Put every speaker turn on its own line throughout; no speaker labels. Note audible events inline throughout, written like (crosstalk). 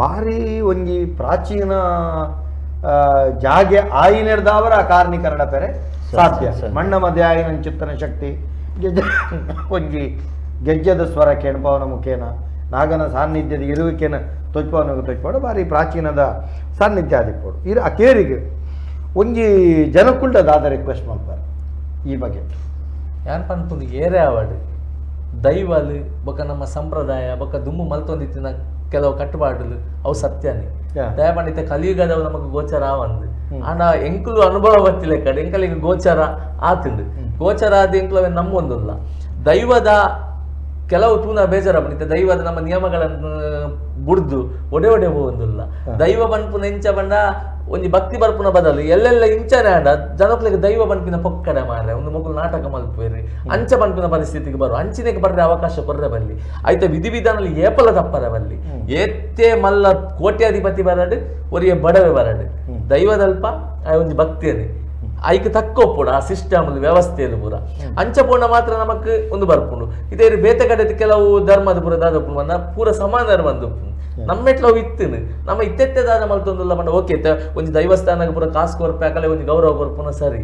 ಭಾರಿ ಒಂಜಿ ಪ್ರಾಚೀನ ಜಾಗೆ ಆಯಿನೆರ್ದಾವರ ಕಾರಣೀಕರಣ ಪೆರೆ ಸಾಧ್ಯ. ಮಣ್ಣ ಮಧ್ಯ ಆಯಿನ ಚಿತ್ತನ ಶಕ್ತಿ ಗೆಜ್ಜ ಒಂಜಿ ಗೆಜ್ಜದ ಸ್ವರ ಕೆಣಪವನ ಮುಖೇನ ನಾಗನ ಸಾನ್ನಿಧ್ಯದ ಇರುವಿಕೆನ ತೊಚ್ಪವನ ತೊಚ್ಪಾಡು ಭಾರಿ ಪ್ರಾಚೀನದ ಸಾನ್ನಿಧ್ಯ ಆದಿಪ್ಪಡು ಇರು ಆ ಕೇರಿಗೆ ಒಂಜಿ ಜನಕುಲ್ಡ ದಾದ ರಿಕ್ವೆಸ್ಟ್ ಮಾಡ್ತಾರೆ ಈ ಬಗ್ಗೆ.
ಯಾರು ಪನ್ಪುಂದು ಏರೇ ಆವಡ್ ದೈವಲ್ ಬೊಕ ನಮ್ಮ ಸಂಪ್ರದಾಯ ಬೊಕ ದುಮ್ಮು ಮಲ್ತೊಂದಿತ್ತಿನ ಕೆಲವು ಕಟ್ಟುಪಾಡುಲು ಅವು ಸತ್ಯನೇ.
ಯಾ.
ದಯಪಂಡಿತ ಕಲಿಯುಗದವು ನಮಗೆ ಗೋಚರ ಆವಂದು
ಹ್ಮ್.
ಆಂಡ ಎಂಕುಲು ಅನುಭವ ಬರ್ತಿಲ್ಲ ಕಡೆ. ಎಂಕಲಿಗೆ ಗೋಚರ ಆತಿಂದು ಗೋಚರ ಆದ ಎಂಕುಲವೇ ನಮ್ಮೊಂದುಲ್ಲ. ದೈವದ ಕೆಲವು ತೂನ ಬೇಜಾರ ಬಂದಿತ್ತೆ ದೈವದ ನಮ್ಮ ನಿಯಮಗಳನ್ನು ಬುಡ್ದು ಒಡೆ ಒಡೆ ಹೋಗುದಿಲ್ಲ ದೈವ ಬಂಪು ಇಂಚ ಬಂಡ ಒಂಜಿ ಭಕ್ತಿ ಬರ್ಪುನ ಬದಲು ಎಲ್ಲೆಲ್ಲ ಇಂಚನೆ ಆಂಡ ಜನಕ್ಲೆಗ್ ದೈವ ಬನ್ಪಿನ ಪೊಕ್ಕಡ ಮಾಡ್ರೆ ಒಂದು ಮಗುಲು ನಾಟಕ ಮಲ್ಪೇರಿ ಅಂಚ ಬನ್ಪಿನ ಪರಿಸ್ಥಿತಿಗೆ ಬರು ಅಂಚಿನೆಗೆ ಬರ್ರೆ ಅವಕಾಶ ಕೊರ್ರೆ ಬರ್ಲಿ ಆಯ್ತ ವಿಧಿ ವಿಧಾನದಲ್ಲಿ ಏಪಲ ತಪ್ಪರೆ ಬಲ್ಲಿ ಏತೆ ಮಲ್ಲ ಕೋಟ್ಯಾಧಿಪತಿ ಬರಡು ಒರಿಯ ಬಡವೆ ಬರಡು. ದೈವದಲ್ಪ ಆ ಒಂಜಿ ಭಕ್ತಿಯನೆ ಐಕ್ ತಕ್ಕ ಒಪ್ಪುಡು ಆ ಸಿಸ್ಟಮ್ ವ್ಯವಸ್ಥೆಯಲ್ಲಿ ಪೂರ. ಅಂಚ ಪೋಣ ಮಾತ್ರ ನಮಕ್ ಒಂದು ಬರ್ಪುಂಡು. ಇದೇ ಬೇತೆ ಕಡೆ ಕೆಲವು ಧರ್ಮದ ಪೂರ ದಾದ ಬಂದ ಪೂರ ಸಮಾನ ಬಂದು ನಮ್ಮ ಎಟ್ಲವು ಇತ್ತಿನ. ನಮ್ಮ ಇತ್ತೆತ್ತೆ ದಾದ ಮಲ್ತೊಂದುಲ್ಲ ಮಂಡ ಓಕೆ ಒಂದು ದೈವಸ್ಥಾನಕ್ಕೆ ಪೂರ ಕಾಸು ಕೊರ್ಪೆ ಆಕಲೆ ಒಂಜಿ ಗೌರವ ಕೊರ್ಪುನ ಸರಿ.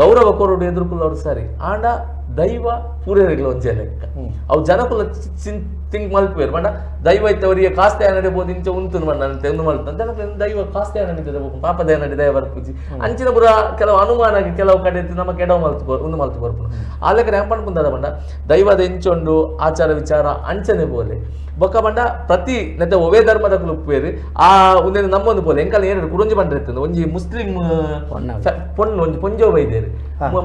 ಗೌರವ ಕೊರಡು ಎದುರುಕುಲ್ಲವ್ರು ಸರಿ. ಆಂಡ ದೈವ ಪೂರೈರೆಗ್ಲ ಒಂಜೆ ಲೆಕ್ಕ. ಅವು ಜನಕುಲ ಥಿಂಕ್ ಮಲ್ಪೇರು ಬಣ್ಣ ದೈವ ಇತ್ತವರಿಗೆ ಕಾಸ್ತೆ ನಡಿಬೋದು ಇಂಚ ಉಂತು ನಾನು ಅಂತ ಒಂದು ಮಲ್ತ ಜನಕುಲ ದೈವ ಕಾಸ್ತೆ ನಡೀತದೆ ಪಾಪದ ನಡಿ ದೈವರ್ ಪೂಜಿ. ಅಂಚಿನ ಪುರ ಕೆಲವು ಅನುಮಾನ ಕೆಲವು ಕಡೆ ನಮ್ಮ ಕೆಡವು ಮಲ್ತು ಉಂದು ಒಂದು ಮಲ್ತು ಬರ್ಪುಣ ಆ ಲೆಕ್ಕ ಹ್ಯಾಂಪಣ್ ಪುಂದದ ಬಂಡ ದೈವದ ಎಂಚೊಂಡು ಆಚಾರ ವಿಚಾರ ಅಂಚನೆ ಬೋಲೆ. ಬೊಕ್ಕ ಬಂಡ ಪ್ರತಿ ನೆತ್ತ ಒವೇ ಧರ್ಮದ ಕುಲುಪ್ಪೇರಿ ಆ ಒಂದೇನು ನಮ್ಮೊಂದು ಬೋಲೆ. ಎಂಕಲ್ ಕುರುಂಜಿ ಬಂದ್ರೆ ಇರ್ತದೆ. ಒಂಜಿ ಮುಸ್ಲಿಂ ಪೊಣ್ಣು ಒಂಜಿ ಪೊಂಜೋ ಬೈದೇರಿ.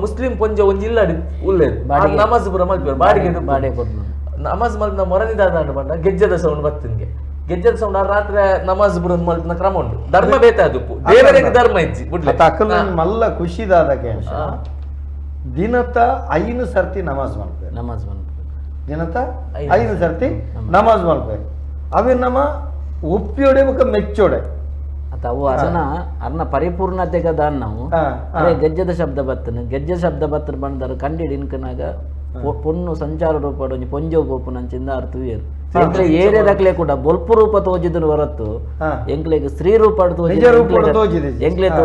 ಮುಸ್ಲಿಂ ಪೊಂಜೋ ಒಂಜಿ ಇಲ್ಲಡಿ ಉಲ್ಲೇರು. ನಮಾಜ್ ಪುರ ಮಲ್ಪೇರು ಬಾಡಿಗೆ
ಬಾಡಿಗೆ ಕೊಡ್ನು
ನಮಾಜ್ ಮಲ್ಪಿನ ಮೊರನಿದಾದ ಬಂದ ಬಂಡ ಗೆಜ್ಜದ ಸೌಂಡ್ ಬತ್ತಿನ್ಗೆ. ಗೆಜ್ಜದ ಸೌಂಡ್ ಆ ರಾತ್ರಿ ನಮಾಜ್ ಬುರನ್ ಮಲ್ಪಿನ ಕ್ರಮ ಉಂಟು. ಧರ್ಮ ಬೇತ ಅದು ದೇವರಿಗೆ ಧರ್ಮ ಇಜ್ಜಿ ಬಿಡ್ಲೆ
ಮಲ್ಲ ಖುಷಿದಾದ ಅಂಶ ದಿನತ ಐನು ಸರ್ತಿ ನಮಾಜ್ ಮಾಡ್ಬೇಕು
ನಮಾಜ್ ಬಂದ್ಬಿಟ್ಟು
ದಿನತ
ಐದು
ಐದು ಸರ್ತಿ ನಮಾಜ್. ಮಾಡ್ಬೇಕು ಅವೆ ನಮ್ಮ ಒಪ್ಪಿಯೋಡೆ ಮುಖ ಮೆಚ್ಚೋಡೆ.
ಅತ ಅವು ಅರ್ನ ಅರ್ನ ಪರಿಪೂರ್ಣತೆಗದಾನ್ ನಾವು. ಅದೇ ಗೆಜ್ಜದ ಶಬ್ದ ಬತ್ತನ. ಗೆಜ್ಜೆ ಶಬ್ದ ಬತ್ತರ ಬಂದರು ಕಂಡಿಡ್ ಇನ್ಕನಾಗ ಪೊ- ಪೊನ್ನು ಸಂಚಾರ ರೂಪಡ ಒಂಜಿ ಪೊಂಜೋ ಗೋಪು ನಂಚಿಂದ ಅರ್ಥವೇರು ಎಂಕ್ಲೆ ದಕ್ಲೆ ಕೂಡ ಬೊಲ್ಪ ರೂಪ ತೋಜಿದ್ರು ಹೊರತು. ಎಂಕ್ಲೆಗ್ ಸ್ತ್ರೀ ರೂಪ
ರೂಪ.
ಎಂಕ್ಲೆ
ಹಾ.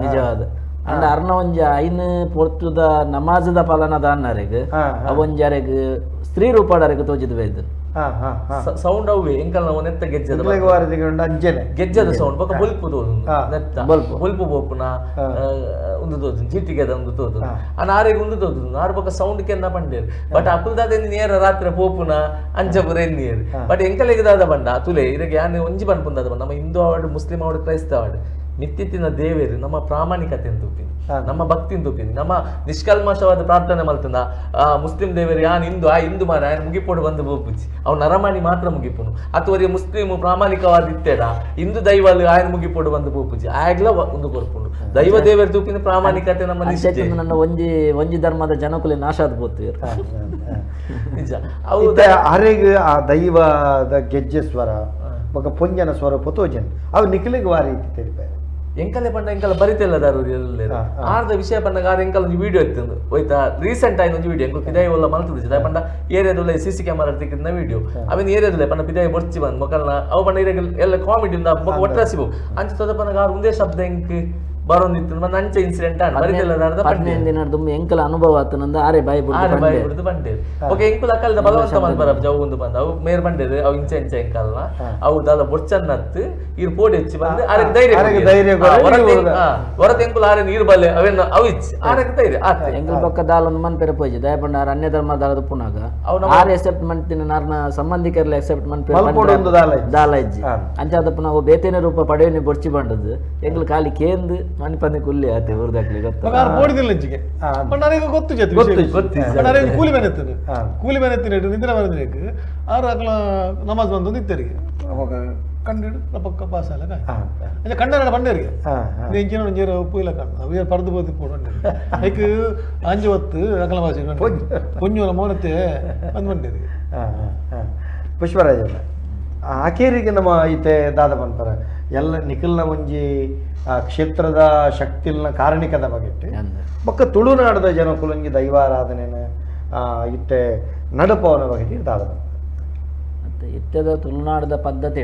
ನಿಜವಾದ ಅಂಡ ಅರ್ನ ಒಂಜಿ ಐನ್ ಪೊರ್ತುದ ನಮಾಜದ ಪಾಲನದ ಅನ್ನರೆಗ್. ಅವೊಂಜರೆಗ್ ಸ್ತ್ರೀ ರೂಪಾಡರೆಗ್ ತೋಜಿದ್
ಇದ್ರು
ಸೌಂಡ್ ಅವು ಎಂಕಲ್ ನಾವು ನೆತ್ತ ಗೆಜ್ಜದ
ಅಂಜನೆ.
ಗೆಜ್ಜದ ಸೌಂಡ್ ಬೊಕ ಬೊಲ್ಪು ತೋದು. ನೆತ್ತ.
ಬೊಲ್ಪು.
ಬೋಪುನ ಉಂದು ತೋದು ಜಿಟ್ಟಿಗೆದ ಉಂದು ತೋದು. ಆ ನಾರಿಗೆ ಒಂದು ತೋದು. ನಾರು ಬೊಕ ಸೌಂಡ್ ಕೆನ್ನ ಪಂಡೇರು ಬಟ್ ಅಕುಲ್ದಾದ ನೇರ ರಾತ್ರಿ ಪೋಪುನ ಅಂಜಪುರ ಎನ್ನಿಯರು. ಬಟ್ ಎಂಕಲೆಗದಾದ ಬಂಡ ತುಲೆ ಇರಗೆ ಯಾನೆ ಒಂಜಿ ಬನ್ ಪುಂದಾದ ಬಂಡ. ನಮ್ಮ ಹಿಂದೂ ಆವಡ್ ಮುಸ್ಲಿಂ ಆವಡ್ ಕ್ರೈಸ್ತ ಆವಡ್. ನಿತ್ಯತ್ತಿನ ದೇವೇರು ನಮ್ಮ ಪ್ರಾಮಾಣಿಕತೆಯನ್ನು ತೂಪಿನಿ ನಮ್ಮ ಭಕ್ತಿನ ತೂಪಿನಿ ನಮ್ಮ ನಿಷ್ಕಲ್ಮಶವಾದ ಪ್ರಾರ್ಥನೆ ಮಲ್ತನ ಮುಸ್ಲಿಂ ದೇವರು ಯಾನ್ ಹಿಂದೂ ಆ ಹಿಂದೂ ಮಾರ ಮುಗಿಪೋಡು ಬಂದು ಬೋಪುಚ್ಚಿ ಅವ್ನು ನರಮಾಣಿ ಮಾತ್ರ ಮುಗಿಪುನು ಅಥವಾ ಮುಸ್ಲಿಮ್ ಪ್ರಾಮಾಣಿಕವಾದ ಇತ್ತೇಡ ಹಿಂದೂ ಅಲ್ಲಿ ಆಯನ ಮುಗಿಪೋಡು ಬಂದು ಬೋಪುಜಿ ಆಗ್ಲ ಒಂದು ಕೊರ್ಪುಂಡು. ದೈವ ದೇವರ ತೂಪಿನ ಪ್ರಾಮಾಣಿಕತೆ ನಮ್ಮ
ನನ್ನ ಒಂಜಿ ಒಂಜಿ ಧರ್ಮದ ಜನಕುಲಿ
ನಾಶ ಆದ್ಬೋತೀವ್ರು (laughs)
ನಿಜ. ಅವು
ಅರೆಗೆ ಆ ದೈವದ ಗೆಜ್ಜೆ ಸ್ವರ ಬೊಕ ಪೊಂಜನ ಸ್ವರೂಪ ತೋಜನ್ ಅವ್ರು ನಿಖಿಲಿಗೆ ವಾರಿ ಇತ್ತು
ಎಂಕಲೆ ಪಂಡ ಎಂಕಲ ಬರಿತಿಲ್ಲ ದಾರು. ಆರ್ದ ವಿಷಯ ಪಂಡ ಆರ ಎಂಕಲ್ ಒಂದು ವಿಡಿಯೋ ಇತ್ತು ಹೋಯ್ತಾ? ರೀಸೆಂಟ್ ಆಯ್ತು ಒಂದು ವಿಡಿಯೋ ಎಂಕಲ್ ಪಿದಾಯಿ ಒಲ್ಲ ಮಲ್ತುದಿಸಿ ದಾಯ ಪಂಡ ಏರಿಯಾದಲ್ಲ ಸಿ ಸಿ ಕ್ಯಾಮರಾ ತೆಗೆದ ವಿಡಿಯೋ ಅವೇನು ಏರಿಯಾದಲ್ಲ ಪಂಡ ಪಿದಾಯಿ ಬರ್ಚಿ ಬಂದ್. ಮಕ್ಕಳನ್ನ ಅವು ಪಂಡ ಇರಾಗ ಎಲ್ಲ ಕಾಮಿಡಿ ಇಂದ ಒಟ್ಟಾಸಿಬು ಅಂಚ ತೊದ ಪಂಡ ಆರು ಒಂದೇ ಶಬ್ದ ಎಂಕ್ ಬರೋಂದಿತ್ತು ನಂಚ ಅಂಚೆ ಇನ್ಸಿಡೆಂಟ್
ಪದ್ನೈದು ದಿನ ಎಂಕಲ ಅನುಭವ ಆತನಂದ ಆರೆ ಬಾಯಿ
ಆರೆ
ಬಿಟ್ಟು
ಬಾಯಿ ಬಿಡ್ದು ಬಂಡೇರು ಓಕೆ ಎಂಕುಲ ಕಲ್ದ ಬಲವಂತ ಬರ ಜವ್ ಒಂದು ಬಂದ. ಅವು ಮೇರ್ ಬಂಡೇರು ಅವು ಇಂಚ ಇಂಚ ಎಂಕಲ್ನ. ಅವು ದಾದ ಬೊರ್ಚನ್ ನತ್ತು ಇರ್ ಪೋಡಿ ಹೆಚ್ಚಿ ಬಂದು ಆರೆಗ್ ಧೈರ್ಯ.
ಧೈರ್ಯ
ಹೊರತೆ- ಎಂಕುಲ ಆರೆ ನೀರು ಬಲ್ಲೆ ಅವೇನು ಅವು ಇಚ್ಚಿ ಆರೆಗ್ ಧೈರ್ಯ ಆತ.
ಎಂಕಲ್ ಪಕ್ಕ ದಾಲೊಂದು ಮನ್ ಪೆರ ಪೋಜಿ ದಯಪಂಡ ಆರ್ ಅನ್ಯ ಧರ್ಮ ದಾಲದ ಪುನಾಗ.
ಅವು ನಮ್ಮ-
ಆರ್ ಎಕ್ಸೆಪ್ಟ್ ಮಂತಿನ ನಾರ್ನ ಸಂಬಂಧಿಕರಲ್ಲ ಎಕ್ಸೆಪ್ಟ್ ಮನ್ಪೆ
ಪೆರ ಒಂದು ದಾಲ ಇಜ್ಜಿ.
ದಾಲ. ಅಂಚಾದ ಪುನಃ ಬೇತೇನ ರೂಪ ಪಡೆಯೋನಿ ಬೊರ್ಚಿ ಬಂಡದು ಎಂಕಲ್ ಖಾಲಿ ಕೇಂದು ಮಣಿಪಂದಿ ಕುಲ್ಲಿ ಆತೆ ಊರ್ದಾಕ್ಲಿ ಗೊತ್ತು
ಬೋಡಿದಿಲ್ಲ ಇಂಚಿಗೆ
ಹಾ.
ನನಗೆ ಗೊತ್ತು ಜೊತೆ
ಗೊತ್ತು,
ಗೊತ್ತು.
ನನಗೆ ಕೂಲಿ ಮನೆ ಎತ್ತನು. ಕೂಲಿ ಮನೆ ಎತ್ತಿನ ನಿದ್ರೆ ಮನೆ ಆರು ಅಕಲ ನಮಾಜ್ ಬಂದು ನಿತ್ತರಿಗೆ ಅವಾಗ ಕಂಡಿಡು ಪಕ್ಕ ಪಾಸ್ ಅಲ್ಲ
ಹಾ,
ಕಂಡನ ಬಂಡೇರಿಗೆ. ಇಂಚಿನ ಒಂಜೇರು ಉಪ್ಪು ಇಲ್ಲ ಕಣ್ಣು. ಅವೇ ಪರ್ದು ಬೋದಿ ಪೋಡು ಐಕ್ ಅಂಜು ಹೊತ್ತು ಅಕಲ ಭಾಷೆ ಕುಂಜು ಮೌನತೆ ಬಂದು ಬಂಡೇರಿಗೆ.
ಪುಷ್ಪರಾಜ್ ಆಕೇರಿಗೆ ನಮ್ಮ ಐತೆ ದಾದ ಪನ್ಪರ ಎಲ್ಲ ನಿಖಿಲ್ನ ಒಂಜಿ ಆ, ಕ್ಷೇತ್ರದ ಶಕ್ತಿಲ್ನ ಕಾರಣಿಕದ
ಬಗ್ಗೆ.
ಬೊಕ್ಕ ತುಳುನಾಡದ ಜನಕುಲಂಗಿ ದೈವಾರಾಧನೆನ ಆ, ಇತ್ತೆ ನಡಪವನ ಬಗೆಟ್ ಪನ್ಪರ
ಮತ್ತೆ ಇತ್ತದ ತುಳುನಾಡದ ಪದ್ಧತಿ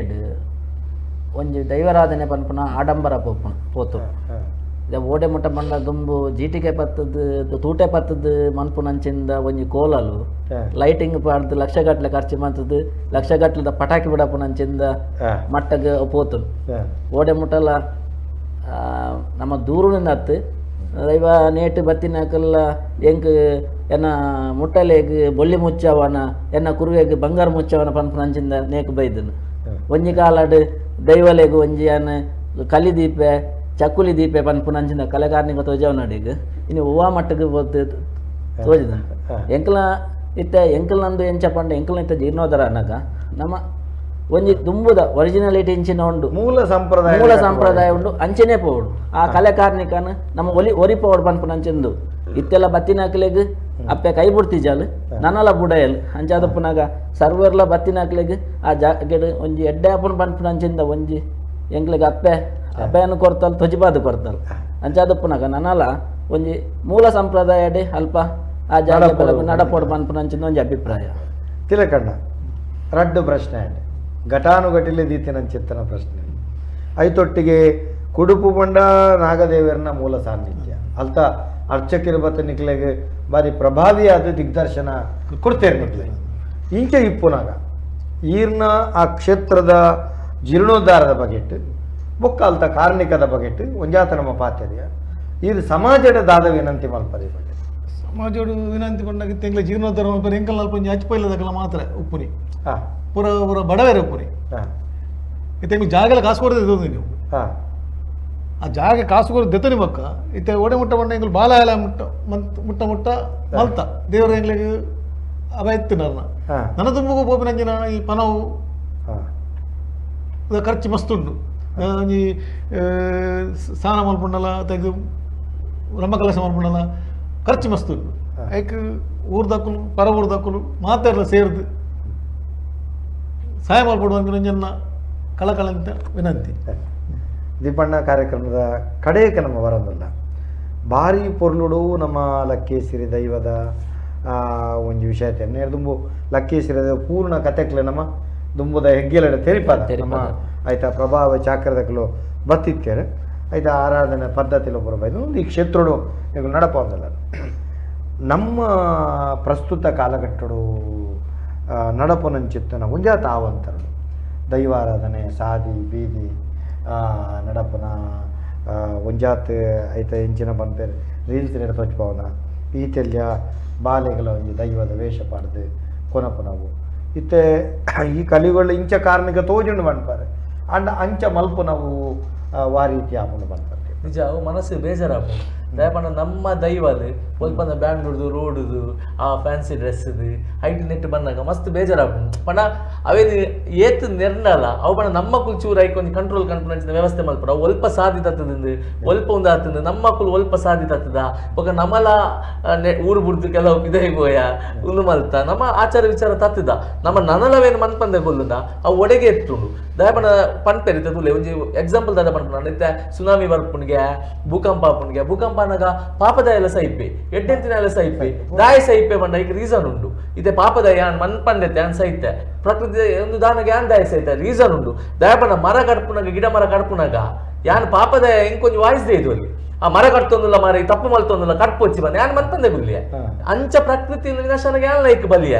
ಒಂಜಿ ದೈವಾರಾಧನೆ ಪನ್ಪುನ ಆಡಂಬರ ಪೋಪುನ ಪೋತು. ಇದ ಓಡೆ ಮುಟ್ಟ ಮಂಡ ದುಂಬು ಜೀಟಿಗೆ ಪತ್ತದ್ದು ತೂಟೆ ಪತ್ತದ್ದು ಮನ್ಪುನಂಚಿಂದ ಒಂಜಿ ಕೋಲಲು. ಲೈಟಿಂಗ್ ಪಾಡ್ದು ಲಕ್ಷಗಟ್ಟಲೆ ಖರ್ಚು ಮಾಡ್ತದ್ದು ಲಕ್ಷಗಟ್ಟಲೆ ಪಟಾಕಿ ಬಿಡಪುನಂಚಿಂದ. ಮಟ್ಟಗೆ ಪೋತುನು. ಓಡೆ ಮುಟ್ಟಲ್ಲ ನಮ್ಮ ದೂರದಿಂದ ಹತ್ತು ದೈವ ನೇಟ್ ಬತ್ತಿನಕಲ್ಲ ಎಂಕ್ ಎನ್ನ ಮುಟ್ಟಲೆಗ್ ಬೊಳ್ಳಿ ಮುಚ್ಚವನ ಎನ್ನ ಕುರುವೆಗ್ ಬಂಗಾರ ಮುಚ್ಚವನ ಪನ್ಪುನಂಚಿಂದ ನೇಕ್ ಬೈದನು ಒಂಜಿ ಕಾಲಡ್ ದೈವಲೆಗ್ ಒಂಜಿ ಅನ್ನ ಕಲಿ ದೀಪೆ ಚಕ್ಕುಲಿ ದೀಪೆ ಪನ್ಪುನಂಚಿಂದ ತೋಜಾವ್ ನಡೀಗ ಇನ್ನು ಹೂವ ಮಟ್ಟಗೆ ಬತ್ತು ತೋಜಿದ. ಎಂಕಲ ಇತ್ತ ಎಂಕಲ್ ನಂದು ಎಂಚ ಪಂಡ ಎಂಕಲ್ ಇತ್ತ ಜೀರ್ಣೋದರ ಅನ್ನಕ. ನಮ್ಮ ಒಂಜಿ ತುಂಬುದ ಒರಿಜಿನಾಲಿಟಿ ಇಂಚಿನ ಉಂಡು.
ಮೂಲ ಸಂಪ್ರದಾಯ
ಮೂಲ ಸಂಪ್ರದಾಯ ಉಂಡು. ಅಂಚನೆ ಪೋಡು. ಆ ಕಲೆ ಕಾರ್ಣಿಕನ ನಮ್ಮ ಒಲಿ ಒರಿ ಪೋಡು ಪನ್ಪುನ ನಂಚಿಂದು ಇತ್ತೆಲ್ಲ ಬತ್ತಿನಾಕ್ಲೆಗ್ ಅಪ್ಪೆ ಕೈ ಬಿಡ್ತಿಜಾಲ್ ನನಲ ಬುಡಯಲ್. ಅಂಚಾದಪ್ಪನಾಗ ಸರ್ವರ್ಲ ಬತ್ತಿನಾಕ್ಲೆಗ್ ಆ ಜಾಕೆಟ್ ಒಂಜಿ ಎಡ್ಡೆ ಅಪ್ಪನ ಪನ್ಪುನ ನಂಚಿಂದ ಒಂಜಿ ಎಂಕ್ಲೆಗ್ ಅಪ್ಪೆ ಅಪ್ಪೆಯನ್ನು ಕೊರ್ತಲ್ ತೊಜಿಬಾದು ಕೊರ್ತಲ್. ಅಂಚಾದಪ್ಪನಾಗ ನನಲ ಒಂಜಿ ಮೂಲ ಸಂಪ್ರದಾಯಡೆ ಅಲ್ಪ ಆ ಜಾಗ
ನಡಪೋಡು.
ಪನ್ಪುನ ಅಂಚಿಂದ ಒಂಜಿ ಅಭಿಪ್ರಾಯ.
ತಿಲಕಣ್ಣ ರಡ್ಡು ಪ್ರಶ್ನೆ ಅಂడి ಘಟಾನುಘಟಿಲೆ ದೀತಿನ ಚಿತ್ತನ ಪ್ರಶ್ನೆ ಐತೊಟ್ಟಿಗೆ ಕುಡುಪು ಬಂಡ ನಾಗದೇವರನ ಮೂಲ ಸಾನ್ನಿಧ್ಯ. ಅಲ್ತ ಅರ್ಚಕರು ಬತ್ತ ನಿಕ್ಲೆಗೆ ಬಾರಿ ಪ್ರಭಾವಿಯಾದ ದಿಗ್ದರ್ಶನ ಕೊಡ್ತೇನೆ ನಿಕ್ಲೆ ಈಕೆ ಇಪ್ಪುನಾಗ ಈರ್ನ ಆ ಕ್ಷೇತ್ರದ ಜೀರ್ಣೋದ್ಧಾರದ ಬಗೆಟ್ ಬೊಕ್ಕ ಅಲ್ತ ಕಾರ್ಣಿಕದ ಬಗೆಟ್ ಒಂಜಾತ ನಮ್ಮ ಪಾತ್ಯದೆಯ ಇದು ಸಮಾಜದ ದಾದ ವಿನಂತಿ ಮಲ್ಪದೆ
ಸಮಾಜೋಡು ವಿನಂತಿ ಪಂಡಾಗ ತೆಂಗ್ಲ ಜೀರ್ಣೋದ್ಧಾರ ಮಲ್ಪರೆ ಎಂಕಲ್ ಅಲ್ಪ ಒಂಜಿ ಹಚ್ಪೈಲದಕಲ ಮಾತ್ರ ಉಪ್ಪುನಿ
ಹಾಂ.
ಪೂರ ಪೂರ ಬಡವೇರೆ ಉಪ್ಪುನಿ
ಹಾಂ.
ತೆಂಗ್ಲು ಜಾಗಲ ಕಾಸು ಕೊಡದೆ ಇದು ನೀವು.
ಹಾಂ.
ಆ ಜಾಗ ಕಾಸು ಕೊಡ ದೆತ್ತನಿ ಬಕ್ಕ ಇತ್ತೆ ಒಡೆ ಮುಟ್ಟ ಪಂಡ ಎಂಗ್ಲು ಬಾಲ ಎಲ್ಲ ಮುಟ್ಟ ಮಂತ್ ಮುಟ್ಟ ಮುಟ್ಟ ಮಲ್ತ. ದೇವರ ಎಂಗ್ಲಿಗೆ ಅವ ಎತ್ತಿನರ್ನ
ಹಾಂ.
ನನ್ನ ತುಂಬಗೂ ಪೋಪಿನಂಜಿನ ಈ ಪನವು ಖರ್ಚು ಮಸ್ತುಂಡು ಆ, ಒಂಜಿ ಆ, ಸ- ಸ್ನಾನ ಮಲ್ಪುಂಡಲ ತೆಗೆದು ನಮ್ಮ ಕೆಲಸ ಮಲ್ಪುಂಡಲ ಖರ್ಚು ಮಸ್ತುಂಡು
ಪರ
ಐಕ್ ಊರ್ದಕ್ಕಲು ಪರ ಊರ್ದಕ್ಕಲು ಮಾತಾಡಲ ಸೇರ್ದು. ಸಹಾಯ ಮಲ್ಪಡು ಅಂತ ನಂಜನ್ನ ಕಳಕಳಂತ ವಿನಂತಿ.
ದೀಪಣ್ಣ ಕಾರ್ಯಕ್ರಮದ ಕಡೆಯಕ್ಕೆ ನಮ್ಮ ಬರೋದಲ್ಲ ಭಾರಿ ಪೊರ್ಲುಡು ನಮ್ಮ ಲಕ್ಕೇಶ್ವರಿ ದೈವದ ಒಂದು ಒಂಜಿ ವಿಷಯ ತೆನ್ನೆ ದುಂಬು ಲಕ್ಕೇಸಿರದ ಪೂರ್ಣ ಕತೆಕ್ಲೆ ನಮ್ಮ ದುಂಬುದ ಹೆಗ್ಗೆಲಡೆ ತೆರಿಪಾದ. ನಮ್ಮ. ಆಯ್ತಾ, ಪ್ರಭಾವ ಚಾಕ್ರದಕ್ಕಲು ಬತ್ತಿತ್ತೇರೆ ಆಯ್ತಾ, ಆರಾಧನೆ ಪದ್ಧತಿలో ಬರಬೈದು ಒಂದು ಈ ಈಗ ನಡಪೋದಲ್ಲ ನಮ್ಮ ಪ್ರಸ್ತುತ ಕಾಲಘಟ್ಟಡು ನಡಪುನಂಚಿತ್ತನ ಒಂಜಾತ ಆವಂತರಡು ದೈವಾರಾಧನೆ ಸಾದಿ ಬೀದಿ ನಡಪನ ಒಂಜಾತ್ ಐತ ಎಂಚಿನ ಪನ್ಪೇರು ರೀಲ್ಸ್ ನೆಡ ಈತೆಲ್ಯ ಬಾಲೆಗಳ ಒಂಜಿ ದೈವದ ವೇಷ ಪಾಡ್ದು ಕೊನಪುನವು ಇತ್ತೆ, ಈ ಕಲಿಗಳು ಇಂಚ ಕಾರ್ಮಿಕ ತೋಜುಂಡು ಪನ್ಪಾರೆ ಅಂಡ ಅಂಚ ಮಲ್ಪು ನಾವು ವಾರೀತಿ ಆಪುಂಡು ಪನ್ಪರ್ತೀವಿ
ನಿಜ ಅವು ಮನಸ್ಸು ಬೇಜಾರಾಪು ದಯಪಂಡ ನಮ್ಮ ದೈವಲ್ ಒಲ್ಪಂದ ಬ್ಯಾಂಗ್ಳೂರ್ದು ರೋಡುದು ಆ ಫ್ಯಾನ್ಸಿ ಡ್ರೆಸ್ದು ಹೈಟ್ ನೆಟ್ ಬಂದಾಗ ಮಸ್ತ್ ಬೇಜಾರಾಪು ಪಂಡ ಅವೇನು ಏತ್ ನೆರ್ನಲ್ಲ ಅವು ಪಂಡ ನಮ್ಮ ಕುಲ್ ಚೂರು ಐಕೊಂದು ಕಂಟ್ರೋಲ್ ಕನ್ಪುನಂಚಿನ ವ್ಯವಸ್ಥೆ ಮಲ್ಪಡ ಅವು ಒಲ್ಪ ಸಾಧಿತತ್ತದಿಂದ ಒಲ್ಪ ಒಂದು ಆತಂದು ನಮ್ಮ ಕುಲ್ ಒಲ್ಪ ಸಾಧಿತತ್ತದ ಬೊಕ ನಮ್ಮಲ ಆ, ಊರು ಬುಡ್ದು ಕೆಲವು ಇದೇ ಗೋಯ ಉಂದು ಮಲ್ತ ನಮ್ಮ ಆಚಾರ ವಿಚಾರ ತತ್ತದ. ನಮ್ಮ ನನಲವೇನು ಮನ್ಪಂದೆ ಗೊಲ್ಲುದ ಅವು ಒಡೆಗೆ ಎತ್ತುಂಡು. ದಯಪಂಡ ಪನ್ಪೆರಿತ ತುಲೆ ಒಂಜಿ ಎಕ್ಸಾಂಪಲ್ ದಾದ ನಿತ್ಯ ಸುನಾಮಿ ಬರ್ಪುಣ್ಗೆ ಭೂಕಂಪ ಆಪುನ್ಗೆ ಭೂಕಂಪ ಎಲ್ಲ ಸೈಪೆ ಎಡ್ಡೆಂತಿನ ಎಲ್ಲ ಸೈಪೆ ದಾಯ ಸೈಪೆ ಪಂಡ ಈಗ ರೀಸನ್ ಉಂಡು ಇದೆ ಪಾಪದ ಯಾನ್ ಮನ್ಪಂಡೆತ್ತೆ ಅನ್ ಸಹಿತ ಪ್ರಕೃತಿ ಒಂದು ದಾನಗೆ ಯಾನ್ ದಾಯ ಸೈತೆ ರೀಸನ್ ಉಂಡು ದಯಪಂಡ ಮರ ಕಡ್ಪುನಾಗ ಗಿಡ ಮರ ಕಡ್ಪುನಾಗ, ಯಾನ್ ಪಾಪದ ಎಂಕೊಂಜಿ ವಾಯಿಸ್ದೆ ಇದು ಅಲ್ಲಿ. ಆ ಮರ ಕಟ್ತೊಂದಿಲ್ಲ ಮರ ಈ ತಪ್ಪು ಮಲ್ತೊಂದಿಲ್ಲ ಕಟ್ಪೊಚ್ಚಿ ಬಂದ ಯಾನ್ ಮನ್ಪಂದೆ ಗುಲ್ಯ
ಹಾ.
ಅಂಚ ಪ್ರಕೃತಿ ವಿನಾಶನಗೆ ಯಾನ್ ಲೈಕ್ ಬಲಿಯ?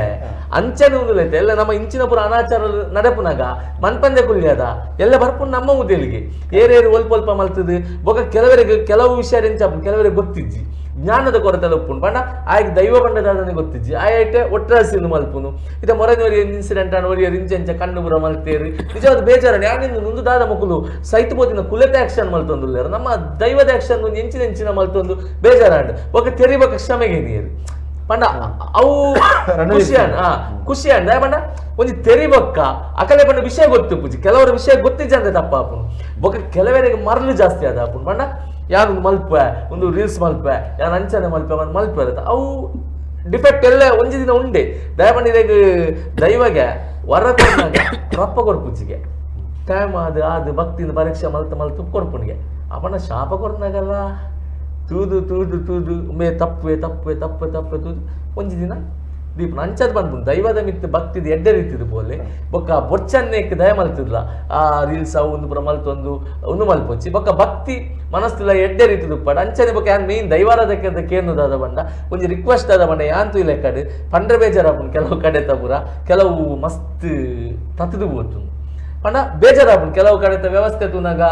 ಅಂಚನೆ ಉಂದುಲೈತೆ ಎಲ್ಲ ನಮ್ಮ ಇಂಚಿನ ಪುರ ಅನಾಚಾರ ನಡೆಪುನಾಗ ಮನ್ಪಂದೆ ಕುಲ್ಯದ ಎಲ್ಲ ಬರ್ಪುಂಡು ನಮ್ಮ ಉದ್ದೇಲಿಗೆ ಏರೇರು ಒಲ್ಪ ಒಲ್ಪ ಮಲ್ತದೆ. ಬೊಕ ಕೆಲವರಿಗೆ ಕೆಲವು ವಿಷಯ ಕೆಲವರಿಗೆ ಗೊತ್ತಿಜ್ಜಿ. ಜ್ಞಾನದ ಕೊರತೆ ಉಪ್ಪುಂಡು ಪಂಡ ಆಯ್ಕೆ ದೈವ ಬಂಡದಾದನೆ ಗೊತ್ತಿಜ್ಜಿ. ಆಯ್ತೆ ಒಟ್ರಾಸಿಂದು ಮಲ್ಪುನು. ಇತ ಮೊರನವರಿ ಇನ್ಸಿಡೆಂಟ್ ಅನ್ನು ಒರಿಯರು ಇಂಚೆಂಚ ಕಣ್ಣು ಬುರ ಮಲ್ತೇರಿ. ನಿಜವಾದ ಬೇಜಾರನೆ ಯಾನಿಂದು ನುಂದು ದಾದ ಮಕ್ಕಳು ಸೈತ್ ಬೋದಿನ ಕುಲತೆ ಆಕ್ಷನ್ ಮಲ್ತೊಂದುಲ್ಲೇರು ನಮ್ಮ ದೈವದ ಆಕ್ಷನ್ ಒಂದು ಎಂಚಿನ ಎಂಚಿನ ಮಲ್ತೊಂದು ಬೇಜಾರಾಂಡ್ ಒಕ್ಕ ತೆರಿಬೇಕ ಕ್ಷಮೆಗೆ ನೀರು. ಪಂಡ ಅವು
ಖುಷಿ
ಖುಷಿಯಾನ್ ಹಾ ಖುಷಿಯಾನ್ ದಯಪಂಡ ಒಂಜಿ ತೆರಿಬೊಕ್ಕ ಅಕಲೆ ಪಂಡ ವಿಷಯ ಗೊತ್ತು ಪೂಜಿ ಕೆಲವರ ವಿಷಯ ಗೊತ್ತಿಜ್ಜ ಅಂದೆ ತಪ್ಪ ಆಪುನು ಬೊಕ್ಕ ಕೆಲವರಿಗೆ ಮರಳು ಜಾಸ್ತಿ ಆದ ಆಪುನು ಪಂಡ ಯಾರು ಮಲ್ಪ ಒಂದು ರೀಲ್ಸ್ ಮಲ್ಪೆ ಯಾರು ಅಂಚನೆ ಮಲ್ಪೆ ಒಂದು ಮಲ್ಪ ಇರುತ್ತೆ. ಅವು ಡಿಫೆಕ್ಟ್ ಎಲ್ಲ ಒಂಜಿ ದಿನ ಉಂಡೆ ದಯಪಂಡ ಇದಕ್ಕೆ ದೈವಗೆ ವರ ಕೊಡ್ನಾಗ ರೊಪ್ಪ ಕೊಡ್ಪುಚ್ಚಿಗೆ ಟೈಮ್ ಅದು ಅದು ಭಕ್ತಿಯಿಂದ ಪರೀಕ್ಷೆ ಮಲ್ತ, ಮಲ್ತು ಕೊಡ್ಪುನಿಗೆ ಅವನ ಶಾಪ ಕೊಡ್ನಾಗಲ್ಲ. ತೂದು ತೂದು ತೂದು ಮೇ ತಪ್ಪುವೆ ತಪ್ಪುವೆ ತಪ್ಪು ತಪ್ಪು ತೂದು. ಒಂಜಿ ದಿನ ದೀಪ ಅಂಚದ್ ಬಂದು ದೈವದ ಮಿತ್ತು ಭಕ್ತಿದ ಎಡ್ಡೆ ರೀತಿದು ಬೋಲೆ. ಬೊಕ್ಕ ಬೊಚ್ಚನ್ನೇಕ್ ದಯ ಮಲ್ತಿದ್ಲ ಆ ರೀಲ್ಸ್ ಅವು ಒಂದು ಪುರ ಮಲ್ತೊಂದು ಒಂದು ಮಲ್ಪೊಚ್ಚಿ. ಬೊಕ್ಕ ಭಕ್ತಿ ಮನಸ್ಸಿಲ್ಲ ಎಡ್ಡೆ ರೀತಿದು ಪಡ ಅಂಚನೆ ಬೊಕ್ಕ ಯಾನ್ ಮೇನ್ ದೈವಾರಾಧಕ್ಕೆ ಅಂತ ಕೇನುದಾದ ಬಂಡ. ಒಂಜಿ ರಿಕ್ವೆಸ್ಟ್ ಆದ ಬಂಡ ಯಾಂತು ಇಲ್ಲ ಕಡೆ? ಪಂಡ್ರೆ ಬೇಜಾರಾಪುನ್ ಕೆಲವು ಕಡೆ ತಪುರ ಕೆಲವು ಮಸ್ತ್ ತತ್ತದು ಹೋಗ್ತುಂಡು ಪಂಡ ಬೇಜಾರಾಪುನ್ ಕೆಲವು ಕಡೆ ವ್ಯವಸ್ಥೆ ತುನಗ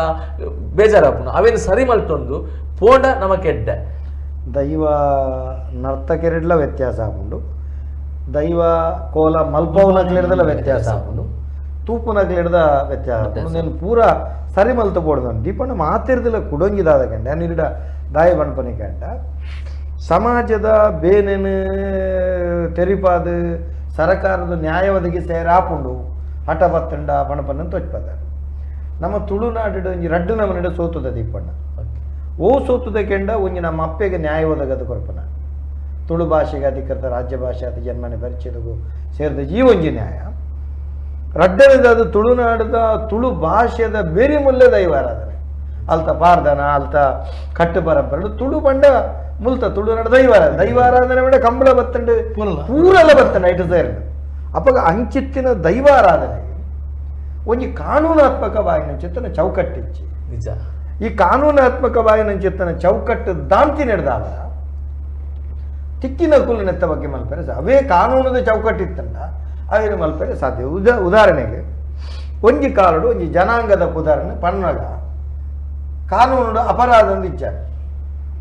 ಬೇಜಾರಾಪುನ್ ಅವೇನು ಸರಿ ಮಲ್ತೊಂದು, ಪೋಂಡ ನಮಕ್ ಎಡ್ಡೆ.
ದೈವ ನರ್ತಕೆರೆಡ್ಲ ವ್ಯತ್ಯಾಸ ಆಪುಂಡು. ದೈವ ಕೋಲ ಮಲ್ಪವನಗ್ಲಿಡ್ದಲ ವ್ಯತ್ಯಾಸ. ಆಪುಂಡು ತೂಪುನಗ್ಲಿಡ್ದ ವ್ಯತ್ಯಾಸ. ನೀನು ಪೂರ ಸರಿ ಮಲ್ತು ನಾನು ದೀಪಣ್ಣ ಮಾತಿರ್ದಿಲ್ಲ ಕುಡೊಂಗಿದಾದ ಕಂಡ ನಿರಿಡ ದಾಯ ಬಣ್ಪನಿ ಕಂಡ ಸಮಾಜದ ಬೇನೇನು ತೆರಿಪಾದ ಸರಕಾರದ ನ್ಯಾಯ ಸೇರ ಆಪುಂಡು ಹಠ ಬತ್ತಂಡ ಬಣಪನ್ನ ತೊಚ್ಪದ ನಮ್ಮ ತುಳುನಾಡಿಡ ಒಂಜಿ ರಡ್ಡು ನಮನಿಡ ಸೋತುದ ದೀಪಣ್ಣ. ಓ ಸೋತುದ ಕೆಂಡ ಒಂಜಿ ನಮ್ಮ ಅಪ್ಪೆಗೆ ನ್ಯಾಯ ಒದಗದ ಕೊರಪನ. ತುಳು ಭಾಷೆಗೆ ಅಧಿಕೃತ ರಾಜ್ಯ ಭಾಷೆ ಅದು ಜನ್ಮನೆ ಪರಿಚಯದಗೂ ಸೇರಿದ ಒಂಜಿ ನ್ಯಾಯ. ರಡ್ಡನದ ಅದು ತುಳುನಾಡದ ತುಳು ಭಾಷೆದ ಬೇರೆ ಮುಲ್ಲೆ ದೈವಾರಾಧನೆ. ಅಲ್ತ ಪಾರ್ದನ ಅಲ್ತ ಕಟ್ಟು ಪರಂಪರೆ ತುಳು ಬಂಡ ಮುಲ್ತ ತುಳುನಾಡ ದೈವಾರಾಧನೆ. ದೈವಾರಾಧನೆ ಬೇಡ ಕಂಬಳ ಬತ್ತಂಡು
ಪೂರಲ.
ಪೂರಲ ಬತ್ತಂಡ ಐಟು ಸೇರಿದು ಅಪ್ಪಗ ಅಂಚಿತ್ತಿನ ದೈವಾರಾಧನೆ. ಒಂಜಿ ಕಾನೂನಾತ್ಮಕವಾಗಿ ಚಿತ್ತನ ಚೌಕಟ್ಟಿಚ್ಚಿ
ನಿಜ.
ಈ ಕಾನೂನಾತ್ಮಕವಾಗಿ ನನ್ನ ಚಿತ್ತನ ಚೌಕಟ್ಟು ದಾಂತಿ ನಡೆದಾವ. ತಿಕ್ಕಿನ ಕುಲಿನೆತ್ತ ಬಗ್ಗೆ ಮಲ್ಪರೆ ಸಾ ಅವೇ ಕಾನೂನದ ಚೌಕಟ್ಟಿತ್ತಂಡ ಅವೇನು ಮಲ್ಪರೆ ಸಾಧ್ಯ? ಉದಾ ಉದಾಹರಣೆಗೆ ಒಂಜಿ ಕಾಲಡು ಒಂಜಿ ಜನಾಂಗದ ಉದಾಹರಣೆ ಪನ್ನಗ ಕಾನೂನು ಅಪರಾಧ ಅಂದಿಚ್ಚ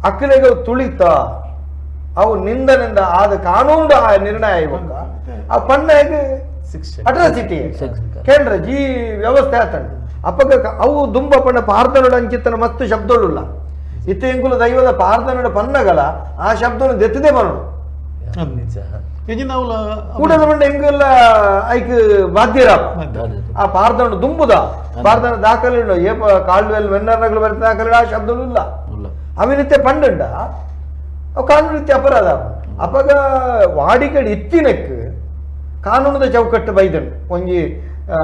ಅಕ್ಕಲಿಗೆ ತುಳಿತ. ಅವು ನಿಂದನಿಂದ ಆದ ಕಾನೂನು ಆ ನಿರ್ಣಯ ಇವಾಗ. ಆ ಪನ್ನಗೆ ಅಟ್ರಾಸಿಟಿ. ಕೇಂದ್ರ ಜೀ ವ್ಯವಸ್ಥೆ ಆತಂಡ. ಅಪ್ಪಗ ಅವು ದುಂಬ ಪಂಡ ಪಾರ್ದನುಡ ಅಂಚಿತ್ತನ ಮಸ್ತ್ ಶಬ್ದಳುಲ್ಲ ಇತ್ತ ಎಂಕುಲ ದೈವದ ಪಾರ್ದನುಡ ಪನ್ನಗಲ ಆ ಶಬ್ದವನ್ನು ದೆತ್ತದೇ
ಬರೋಣ
ಕೂಡದ ಬಂಡ ಎಂಕುಲ್ಲ ಐಕ್ ಬಾಧ್ಯರ ಆ ಪಾರ್ಥನ ದುಂಬುದ. ಪಾರ್ಥನ ದಾಖಲೆ ಏ ಕಾಲ್ವೆಲ್ ವೆನ್ನರ್ನಗಳು ಬರೆದ ದಾಖಲೆ ಆ ಶಬ್ದಗಳು ಇಲ್ಲ.
ಉಲ್ಲ
ಅವಿನಿತ್ಯ ಪಂಡಂಡ ಅವು ಕಾನೂನು ರೀತಿ ಅಪರಾಧ ಅಪಗ ವಾಡಿಕಡೆ ಇತ್ತಿನಕ್ಕೆ ಕಾನೂನದ ಚೌಕಟ್ಟು ಬೈದಂಡು ಒಂಜಿ ಆ,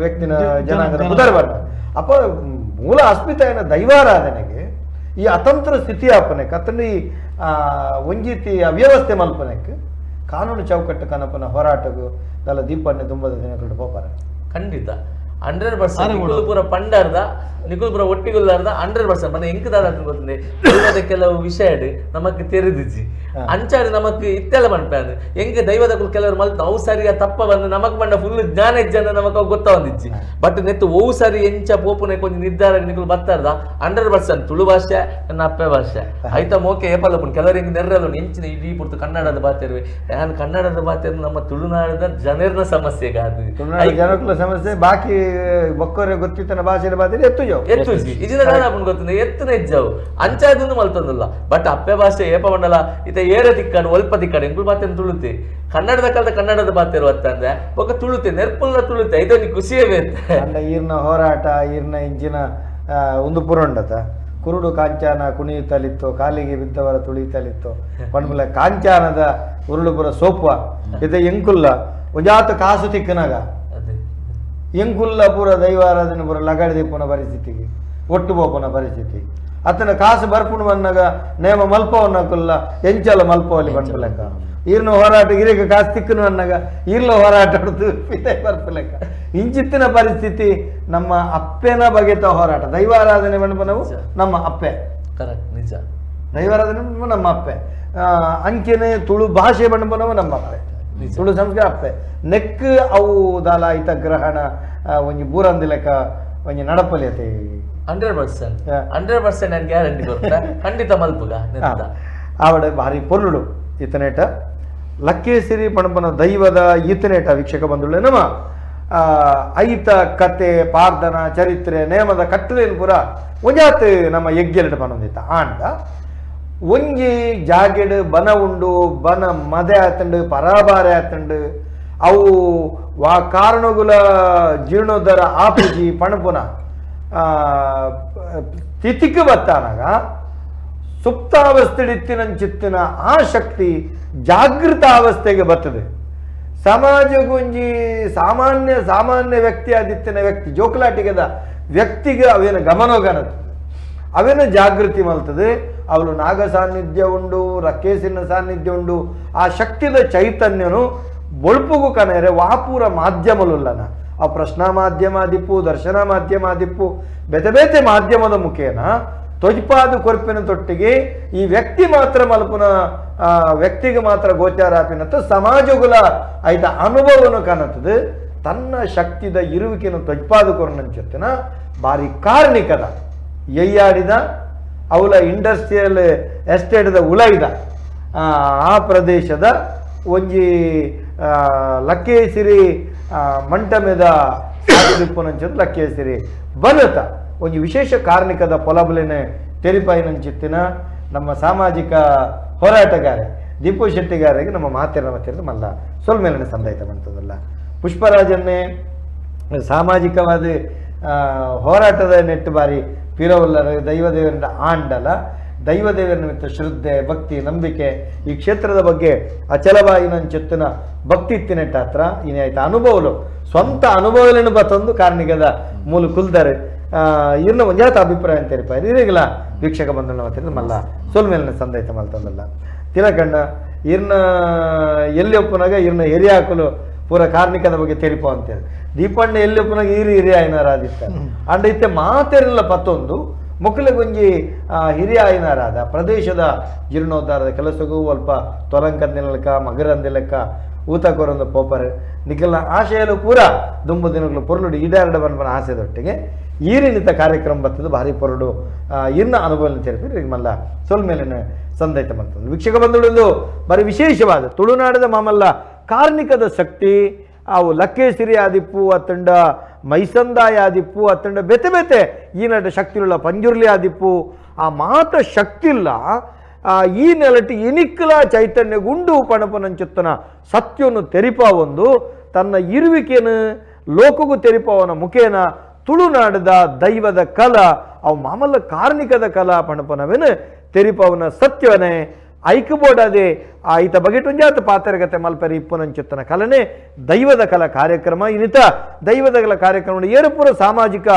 ವ್ಯಕ್ತಿನ ಜನಾಂಗದ ಅಪ ಅಪ್ಪ ಮೂಲ ಏನ ದೈವಾರಾಧನೆಗೆ ಈ ಅತಂತ್ರ ಸ್ಥಿತಿಯಾಪನೆಗೆ ಅತಂದು ಈ ಆ, ಒಂಜಿತಿ ಅವ್ಯವಸ್ಥೆ ಮಲ್ಪನೆಕ್ಕೆ ಕಾನೂನು ಚೌಕಟ್ಟು ಕನಪನ ಹೋರಾಟಗೂ ದಲ ದೀಪನ್ನೇ ತುಂಬದ ದಿನಗಳು ಹೋಪಾರ
ಖಂಡಿತ. ನಿಕುಲ್ ಪೂರ ಪಂಡಾರ್ದ ನಿಕುಲ್ ಪೂರ ಒಟ್ಟಿಗುಲ್ಲಾರ್ದ ಹಂಡ್ರೆಡ್ ಪರ್ಸೆಂಟ್. ಮನೆ ಎಂಕದಾದ ಗೊತ್ತಂದೆ ದೈವದ ಕೆಲವು ವಿಷಯ ನಮಕ್ ತೆರೆದಿಜ್ಜಿ.
ಹಾ.
ಅಂಚಾಡಿ ನಮಕ್ ಇತ್ತೆಲ್ಲ ಮನ್ಪ್ಯಾನ್ ಎಂಕ ದೈವದ ಕುಲ್ ಕೆಲವರು ಮಲ್ತ ಅವು ಸರಿಯ ತಪ್ಪ ಬಂದು ನಮಕ್ ಬಂಡ ಫುಲ್ ಜ್ಞಾನ ಇಜ್ಜನ ನಮಕ್ ಗೊತ್ತ ಒಂದಿಜ್ಜಿ ಬಟ್ ನೆತ್ತು ಓವು ಸರಿ ಎಂಚ ಪೋಪುನೆ ಕೊಂಚ ನಿರ್ಧಾರ ನಿಕುಲ್ ಬರ್ತಾರ್ದ ಹಂಡ್ರೆಡ್ ಪರ್ಸೆಂಟ್ ತುಳು ಭಾಷೆ ನನ್ನ ಅಪ್ಪೆ ಭಾಷೆ ಆಯ್ತಾ ಮೋಕೆ ಏಪಲ್ಲ ಪುಣ್. ಕೆಲವರಿಗೆ ನೆರ್ರಲ್ಲ ಎಂಚಿನ ಇಡೀ ಪುರ್ತು ಕನ್ನಡದ ಬಾತಿರುವೆ ನಾನು ಕನ್ನಡದ ಬಾತಿರ್ ನಮ್ಮ ತುಳುನಾಡದ ಜನರ ಸಮಸ್ಯೆಗೆ ಅದು.
ತುಳುನಾಡು ಜನಕ್ಕೂ ಸಮಸ್ಯೆ ಬಾಕಿ ಬೊಕ್ಕರೆ ಗೊತ್ತಿತ್ತನ ಭಾಷೆ ಬಾಧೆ ಎತ್ತು ಜೋ
ಎತ್ತು ಇಜಿನ ದಾದಾಪುನ್ ಗೊತ್ತಿದೆ ಎತ್ತುನ ಇಜ್ಜವು ಅಂಚಾದನ್ನು ಮಲ್ತೊಂದಲ್ಲ. ಬಟ್ ಅಪ್ಪೆ ಭಾಷೆ ಏಪ ಮಂಡಲ ಇತ ಏರ ತಿಕ್ಕಡು ಒಲ್ಪ ತಿಕ್ಕಡು ಎಂಕುಲ್ ಮಾತೇನು ತುಳುತಿ ಕನ್ನಡದ ಕಾಲದ ಕನ್ನಡದ ಬಾತಿರು ಅಂತಂದ್ರೆ ಒಕ್ಕ ತುಳುತೆ ನೆರ್ಪುಲ್ಲ ತುಳುತೆ ಇದೊಂದು ಖುಷಿಯೇ ವೆರ್ಂಡ
ಇರ್ನ ಈರ್ನ ಹೋರಾಟ ಈರ್ನ ಇಂಜಿನ ಆ, ಒಂದು ಪುರಂಡತ. ಕುರುಡು ಕಾಂಚಾನ ಕುಣಿಯುತ್ತಲಿತ್ತು ಕಾಲಿಗೆ ಬಿದ್ದವರ ತುಳಿಯುತ್ತಲಿತ್ತು. ಪಣ್ಮುಲ ಕಾಂಚಾನದ ಉರುಳುಪುರ ಸೋಪ್ವ. ಇದೆ ಎಂಕುಲ್ಲ. ಉಜಾತ ಕಾಸು ತಿಕ್ಕನಾಗ. ಎಂಕುಲ್ಲ ಪೂರ ದೈವಾರಾಧನೆ ಪೂರ ಲಗಾಡಿದಿಪ್ಪುನ ಪರಿಸ್ಥಿತಿಗೆ ಒಟ್ಟು ಬೋಪನ ಪರಿಸ್ಥಿತಿ ಅತನ ಕಾಸು ಬರ್ಪುಣ ಬಂದಾಗ ನೇಮ ಮಲ್ಪವನ್ನಕ್ಕಲ್ಲ ಎಂಚಲ ಮಲ್ಪವಲ್ಲಿ ಬರ್ಪಲೆಕ್ಕ ಇರ್ನ ಹೋರಾಟ ಗಿರಿಕ ಕಾಸು ತಿಕ್ಕನು ಅನ್ನಾಗ ಇರ್ಲ ಹೋರಾಟ ಬರ್ಪಲೆಕ್ಕ ಇಂಚಿತ್ತಿನ ಪರಿಸ್ಥಿತಿ ನಮ್ಮ ಅಪ್ಪೆನ ಬಗೆತ ಹೋರಾಟ. ದೈವಾರಾಧನೆ ಮಂಡಪನವು ನಮ್ಮ ಅಪ್ಪೆ.
ಕರೆಕ್ಟ್ ನಿಜ.
ದೈವಾರಾಧನೆ ಮಂಡಪ ನಮ್ಮ ಅಪ್ಪೆ. ಆ, ಅಂಚೆನೆ ತುಳು ಭಾಷೆ ಮಂಡಪನವು ನಮ್ಮ ಅಪ್ಪೆ. ತುಳು ಸಂಸ್ಕಾರ ಅಪ್ಪೆ ನೆಕ್ ಅವು ದಾಲ ಐತ ಗ್ರಹಣ ಒಂದು ಒಂಜಿ ಬೂರಂದಿ ಲೆಕ್ಕ ಒಂಜಿ ಅತಿ.
Hundred percent. ಹಂಡ್ರೆಡ್ ಪರ್ಸೆಂಟ್ ನಾನು ಗ್ಯಾರಂಟಿ ಕೊಡ್ತಾ ಖಂಡಿತ ಮಲ್ಪುಗ
ಆವಡೆ ಭಾರಿ ಪೊರ್ಲುಡು ಇತನೇಟ. ಲಕ್ಕೇಸಿರಿ ಪಣಪನ ದೈವದ ಇತನೇಟ ವೀಕ್ಷಕ ಬಂದುಳ್ಳೆ ನಮ್ಮ ಐತ ಕತೆ ಪಾರ್ದನ ಚರಿತ್ರೆ ನೇಮದ ಕಟ್ಟಲೇನು ಪುರ ಒಂಜಾತ್ ನಮ್ಮ ಯಜ್ಞಲಿಡ ಪನೊಂದಿತ್ತ ಆಂಡ ಒಂಜಿ ಜಾಗೆಡ್ ಬನ ಉಂಡು, ಬನ ಮದೆ ಆತಂಡು, ಪರಾಬಾರೆ ಆತಂಡು, ಅವು ವಾ ಕಾರಣಗುಲ ಜೀರ್ಣೋದ್ಧಾರ ಆಪುಜಿ ಪಣಪುನ ತಿಥಿಕ್ ಬತ್ತಾನಾಗ ಸುಪ್ತಾವಸ್ಥೆಡಿತ್ತಿನ ಚಿತ್ತಿನ ಆ ಶಕ್ತಿ ಜಾಗೃತ ಅವಸ್ಥೆಗೆ ಬರ್ತದೆ. ಸಮಾಜಗುಂಜಿ ಸಾಮಾನ್ಯ ಸಾಮಾನ್ಯ ವ್ಯಕ್ತಿ ಆದಿತ್ತಿನ ವ್ಯಕ್ತಿ, ಜೋಕಲಾಟಿಗದ ವ್ಯಕ್ತಿಗೆ ಅವೇನು ಗಮನಗನದು. ಅವೇನು ಜಾಗೃತಿ ಮಲ್ತದೆ. ಅವಳು ನಾಗ ಸಾನ್ನಿಧ್ಯ ಉಂಡು ರಕ್ಕೇಸಿನ ಸಾನ್ನಿಧ್ಯ ಉಂಡು, ಆ ಶಕ್ತಿದ ಚೈತನ್ಯನು ಬೊಳ್ಪುಗು ಕನೆಯರೆ ವಾಪೂರ ಮಾಧ್ಯಮಲುಲ್ಲನ. ಆ ಪ್ರಶ್ನಾ ಮಾಧ್ಯಮ ದಿಪ್ಪು, ದರ್ಶನ ಮಾಧ್ಯಮ ದಿಪ್ಪು, ಬೆತೆ ಬೇತೆ ಮಾಧ್ಯಮದ ಮುಖೇನ ತೊಜ್ಪಾದು ಕೊರ್ಪಿನ ತೊಟ್ಟಿಗೆ ಈ ವ್ಯಕ್ತಿ ಮಾತ್ರ ಮಲ್ಪುನ ವ್ಯಕ್ತಿಗೆ ಮಾತ್ರ ಗೋಚಾರಾಪಿನತ್ತು ಸಮಾಜಗುಲ ಐತ ಅನುಭವನು ಕಾಣುತ್ತದೆ. ತನ್ನ ಶಕ್ತಿದ ಇರುವಿಕೆಯನ್ನು ತೊಜ್ಪಾದು ಜೊತೆನ ಬಾರಿ ಕಾರ್ಣಿಕದ, ಎಯ್ಯಾಡಿದ ಅವಳ ಇಂಡಸ್ಟ್ರಿಯಲ್ ಎಸ್ಟೇಟ್ದ ಉಲೈದ ಆ, ಪ್ರದೇಶದ ಒಂಜಿ ಲಕ್ಕೇಸಿರಿ ಮಂಟಮೆದ ಸಾಧಿಪುನಂಚದು ಲಕ್ಕೇಸಿರಿ ಬಲತ ಒಂಜಿ ವಿಶೇಷ ಕಾರ್ಣಿಕದ ಪೊಲಬಲಿನ ತೆರಿಪಾಯಿನಂಚಿತ್ತಿನ ನಮ್ಮ ಸಾಮಾಜಿಕ ಹೋರಾಟಗಾರ ದೀಪು ಶೆಟ್ಟಿಗಾರಿಗೆ ನಮ್ಮ ಮಾತಿನ ಮತ್ತಿರ ಮಲ್ಲ ಸೊಲ್ಮೇಲಿನ ಸಂದಾಯಿತ ಬಂತದಲ್ಲ. ಪುಷ್ಪರಾಜನ್ನೇ ಸಾಮಾಜಿಕವಾದ ಹೋರಾಟದ ನೆಟ್ಟು ಬಾರಿ ಪಿರವಲ್ಲರ ದೈವದೇವರಿಂದ ಆಂಡಲ, ದೈವದೇವರ ನಿಮಿತ್ತ ಶ್ರದ್ಧೆ, ಭಕ್ತಿ, ನಂಬಿಕೆ ಈ ಕ್ಷೇತ್ರದ ಬಗ್ಗೆ ಅಚಲವಾಯಿನ ಚೆತ್ತಿನ ಭಕ್ತಿ ಇತ್ತಿನೆಟ್ಟ ಹತ್ರ ಇನ್ನು ಆಯ್ತು ಅನುಭವಲು. ಸ್ವಂತ ಅನುಭವలను ಬತ್ತೊಂದು ಕಾರ್ಣಿಗದ ಮೂಲ ಕುಲ್ದಾರೆ. ಇನ್ನು ಒಂಜಾತ ಅಭಿಪ್ರಾಯ ಅಂತ ಇರ್ಪಾರಿ ವೀಕ್ಷಕ ಮಾತಿದ್ರೆ ಮಲ್ಲ. ಸೋಲ್ಮೇಲಿನ ಸಂದೈತ ಮಲ್ತಂದಲ್ಲ. ತಿಲಕಂಡ ಇರ್ನ, ಎಲ್ಲಿ ಒಪ್ಪನಾಗ ಇರ್ನ ಎರಿ ಹಾಕಲು ಪೂರ ಕಾರ್ಮಿಕದ ಬಗ್ಗೆ ತೆರಿಪ ಅಂತೇಳಿ. ದೀಪಣ್ಣ ಎಲ್ಲಿ ಪುನಃ ಈರಿ ಹಿರಿಯ ಆಯ್ನಾರಾದಿತ್ತ ಅಂಡ ಇತ್ತೆ ಮಾತೆರಲ್ಲ ಪತ್ತೊಂದು ಮೊಕ್ಕಲಿಗೊಂಜಿ ಹಿರಿಯ ಆಯ್ನಾರಾದ ಪ್ರದೇಶದ ಜೀರ್ಣೋದ್ಧಾರದ ಕೆಲಸಗೂ ಸ್ವಲ್ಪ ತೊರಂಕಂದಿಲಕ ಮಗರಂದಿಲಕ ಊತ ಕೊರೊಂದು ಪೋಪರ್ ನಿಖಿಲ್ನ ಆಶಯಲು ಪೂರ ದುಂಬು ದಿನಗಳು ಪೊರ್ಲುಡು ಈಡಾರಡ ಬನ್ಪನ ಆಸೆದೊಟ್ಟಿಗೆ ಈರಿನಿತ ಕಾರ್ಯಕ್ರಮ ಬರ್ತದೆ ಭಾರಿ ಪೊರಡು ಇನ್ನ ಅನುಭವ ತೆರಪಿ ಮಲ್ಲ ಸೊಲ್ ಮೇಲಿನ ಸಂದೈತ ಬರ್ತದೆ ವೀಕ್ಷಕ ಬಂಧುಗಳಿಂದು ಬರೀ ವಿಶೇಷವಾದ ತುಳುನಾಡದ ಮಾಮಲ್ಲ ಕಾರ್ಣಿಕದ ಶಕ್ತಿ, ಅವು ಲಕ್ಕೇಶ್ವರಿ ಆದಿಪ್ಪು, ಅತ್ತಂಡ ಮೈಸಂದಾಯ ಆದಿಪ್ಪು, ಅತ್ತಂಡ ಬೆತೆ ಬೆತೆ ಈ ನಟ ಶಕ್ತಿಯುಳ್ಳ ಪಂಜುರ್ಲಿ ಆದಿಪ್ಪು. ಆ ಮಾತ ಶಕ್ತಿಲ್ಲ ಇಲ್ಲ ಈ ನೆಲಟಿ ಇನಿಕ್ಕಲ ಚೈತನ್ಯ ಗುಂಡು ಪಣಪನಂಚುತ್ತನ ಸತ್ಯವನ್ನು ತೆರಿಪ ಒಂದು, ತನ್ನ ಇರುವಿಕೆಯನ್ನು ಲೋಕಗೂ ತೆರಿಪವನ ಮುಖೇನ, ತುಳುನಾಡದ ದೈವದ ಕಲ, ಅವು ಮಾಮಲ್ಲ ಕಾರ್ಣಿಕದ ಕಲಾ ಪಣಪನವೇನು ತೆರಿಪವನ ಸತ್ಯವನೇ. ಐಕಬೋಡದೆ ಆಯಿತ ಬಗೆಟು ಬಗೆಟುಂಜಾತ ಪಾತ್ರಗತೆ ಮಲ್ಪರಿ ಇಪ್ಪುನಂಚುತ್ತನ ಕಲನೆ ದೈವದ ಕಲ ಕಾರ್ಯಕ್ರಮ. ಇನಿತ ದೈವದ ಕಲ ಕಾರ್ಯಕ್ರಮ ಏರುಪುರ ಸಾಮಾಜಿಕ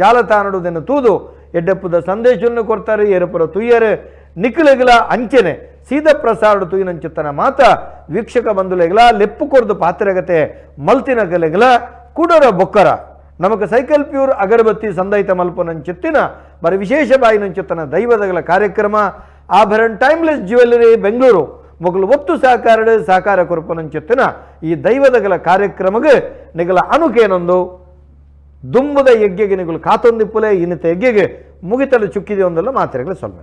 ಜಾಲತಾಣಡುವುದನ್ನು ತೂದು ಎಡ್ಡಪ್ಪದ ಸಂದೇಶವನ್ನು ಕೊಡ್ತಾರೆ. ಏರುಪುರ ತುಯ್ಯರು ನಿಖಲಗಲ ಅಂಚೆನೆ ಸೀದ ಪ್ರಸಾರ ತುಯ್ಯನಂಚುತ್ತನ ಮಾತ ವೀಕ್ಷಕ ಬಂಧುಲೆಗಳ ಲೆಪ್ಪು ಕೊರ್ದು ಪಾತ್ರಗತೆ ಮಲ್ತಿನ ಗಲೆಗಳ ಕುಡರ ಬೊಕ್ಕರ. ನಮಗೆ ಸೈಕಲ್ ಪ್ಯೂರ್ ಅಗರಬತ್ತಿ ಸಂದೈತ ಮಲ್ಪನಂಚಿತ್ತಿನ ಬರ ವಿಶೇಷ ಬಾಯಿನಂಚಿತ್ತನ ದೈವದಗಳ ಕಾರ್ಯಕ್ರಮ. ಆಭರಣ ಟೈಮ್ಲೆಸ್ ಜ್ಯುವೆಲ್ಲರಿ ಬೆಂಗಳೂರು. ಮೊಗಲು ಒತ್ತು ಸಹಕಾರ ಸಹಕಾರ ಕೊರಪನಂಚಿತ್ತಿನ ಈ ದೈವದಗಳ ಕಾರ್ಯಕ್ರಮಗೆ ನಿಗಲ ಅನುಕೇನೊಂದು ದುಂಬದ ಯಜ್ಞೆಗೆ ನಿಗಲು ಕಾತೊಂದಿಪ್ಪಲೆ ಇನ್ನಿತ ಯಜ್ಞೆಗೆ ಮುಗಿತಲು ಚುಕ್ಕಿದೆ ಒಂದಲ್ಲ ಮಾತ್ರೆಗಳು ಸೊಲ್ಮೆ